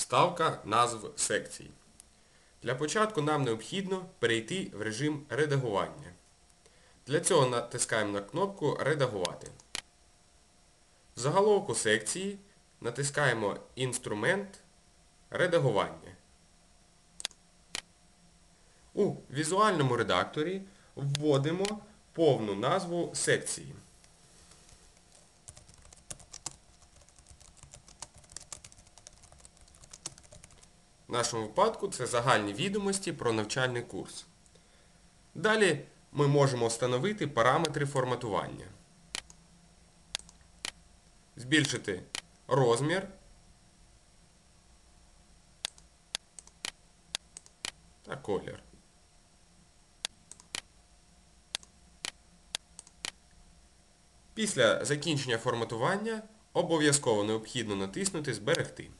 Вставка назв секцій. Для початку нам необхідно перейти в режим редагування. Для цього натискаємо на кнопку Редагувати. В заголовку секції натискаємо Інструмент Редагування. У візуальному редакторі вводимо повну назву секції. В нашому випадку це загальні відомості про навчальний курс. Далі ми можемо встановити параметри форматування. Збільшити розмір та колір. Після закінчення форматування обов'язково необхідно натиснути Зберегти.